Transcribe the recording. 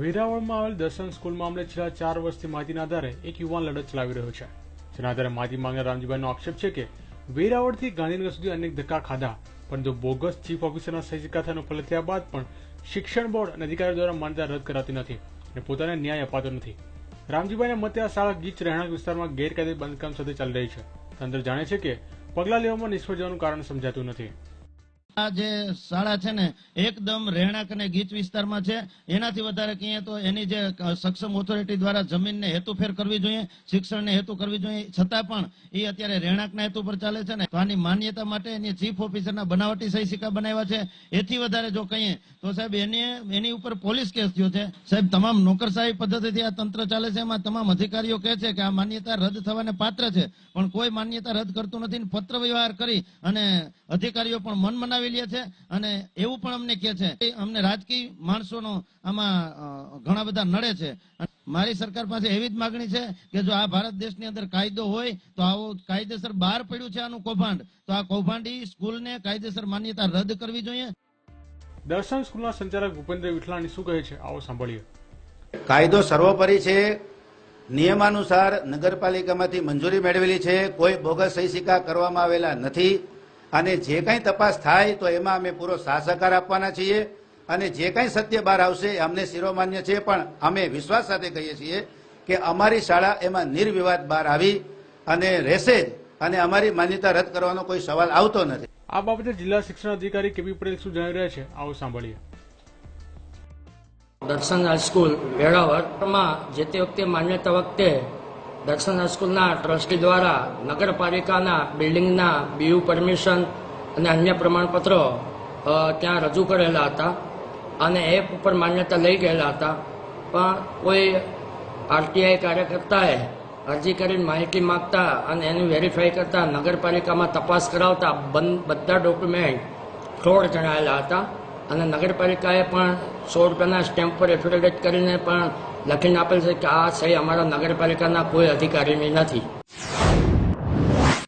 વેરાવળમાં આવેલ દર્શન સ્કૂલ મામલે છેલ્લા ચાર વર્ષથી માહિતીના આધારે એક યુવાન લડત ચલાવી રહ્યો છે. જેના આધારે માહિતી માંગનાર રામજીભાઈનો આક્ષેપ છે કે વેરાવળથી ગાંધીનગર સુધી અનેક ધક્કા ખાધા, પરંતુ બોગસ ચીફ ઓફિસરના સહી સિક્કા ફલ થયા બાદ પણ શિક્ષણ બોર્ડ અને અધિકારીઓ દ્વારા માન્યતા રદ કરાતી નથી અને પોતાને ન્યાય અપાતો નથી. રામજીભાઈના મતે આ શાળા ગીચ રહેણાંક વિસ્તારમાં ગેરકાયદે બાંધકામ સાથે ચાલી રહી છે. તંત્ર જાણે છે કે પગલાં લેવામાં નિષ્ફળ જવાનું કારણ સમજાતું નથી. આ જે શાળા છે ને, એકદમ રહેણાંક અને ગીચ વિસ્તારમાં છે. એનાથી વધારે કહીએ તો એની જે સક્ષમ ઓથોરિટી દ્વારા જમીનને હેતુફેર કરવી જોઈએ, શિક્ષણને હેતુ કરવી જોઈએ. છતાં પણ એ અત્યારે રહેણાંકના હેતુ પર ચાલે છે ને. તો આની માન્યતા માટે એની ચીફ ઓફિસરના બનાવટી સહી સિક્કા બનાવ્યા છે. એથી વધારે જો કહીએ તો સાહેબ, એની એની ઉપર પોલીસ કેસ થયો છે. સાહેબ, તમામ નોકરશાહી પદ્ધતિથી આ તંત્ર ચાલે છે. એમાં તમામ અધિકારીઓ કહે છે કે આ માન્યતા રદ થવાને પાત્ર છે. પણ કોઈ માન્યતા રદ કરતું નથી પત્ર વ્યવહાર કરી અને અધિકારીઓ પણ મન મનાવી લે છે અને એવું પણ અમને કહે છે. અમને રાજકીય માણસોનો આમાં ઘણા બધા નડે છે. મારી સરકાર પાસે એવી જ માગણી છે કે જો આ ભારત દેશની અંદર કાયદો હોય, તો આવો કાયદેસર બહાર પડ્યું છે આનું કૌભાંડ. તો આ કૌભાંડી સ્કૂલને કાયદેસર માન્યતા રદ કરવી જોઈએ. દર્શન સ્કૂલના સંચાલક ભૂપેન્દ્ર વિઠલાણી શું કહે છે? આવો સાંભળીએ. કાયદો સર્વોપરી છે. નિયમાનુસાર નગરપાલિકામાંથી મંજૂરી મેળવેલી છે. કોઈ બોગસ સહી કરવામાં આવેલા નથી. અને જે કંઈ તપાસ થાય તો એમાં અમે પૂરો સાહસહકાર આપવાના છીએ. અને જે કંઈ સત્ય બહાર આવશે અમને શિરોમાન્ય છે. પણ અમે વિશ્વાસ સાથે કહીએ છીએ કે અમારી શાળા એમાં નિર્વિવાદ બહાર આવી અને રહેશે અને અમારી માન્યતા રદ કરવાનો કોઈ સવાલ આવતો નથી. આ બાબતે જિલ્લા શિક્ષણ અધિકારી કેવી પટેલ શું જણાવી રહ્યા છે, આવો સાંભળીએ. દર્શન હાઈસ્કૂલ વેળાવરમાં જે તે વખતે માન્યતા વખતે દર્શન હાઈસ્કૂલના ટ્રસ્ટી દ્વારા નગરપાલિકાના બિલ્ડિંગના બીયુ પરમિશન અને અન્ય પ્રમાણપત્રો ત્યાં રજૂ કરેલા હતા અને એપ ઉપર માન્યતા લઈ ગયેલા હતા. પણ કોઈ આરટીઆઈ કાર્યકર્તાએ અરજી કરીને માહિતી માગતા અને એની વેરીફાઈ કરતા નગરપાલિકામાં તપાસ કરાવતા બંધ ડોક્યુમેન્ટ ફ્રોડ જણાયેલા હતા. અને નગરપાલિકાએ પણ સો રૂપિયાના સ્ટેમ્પ પર એફિડેવિટ કરીને પણ લખીને આપેલ છે કે આ સહી અમારા નગરપાલિકાના કોઈ અધિકારીની નથી.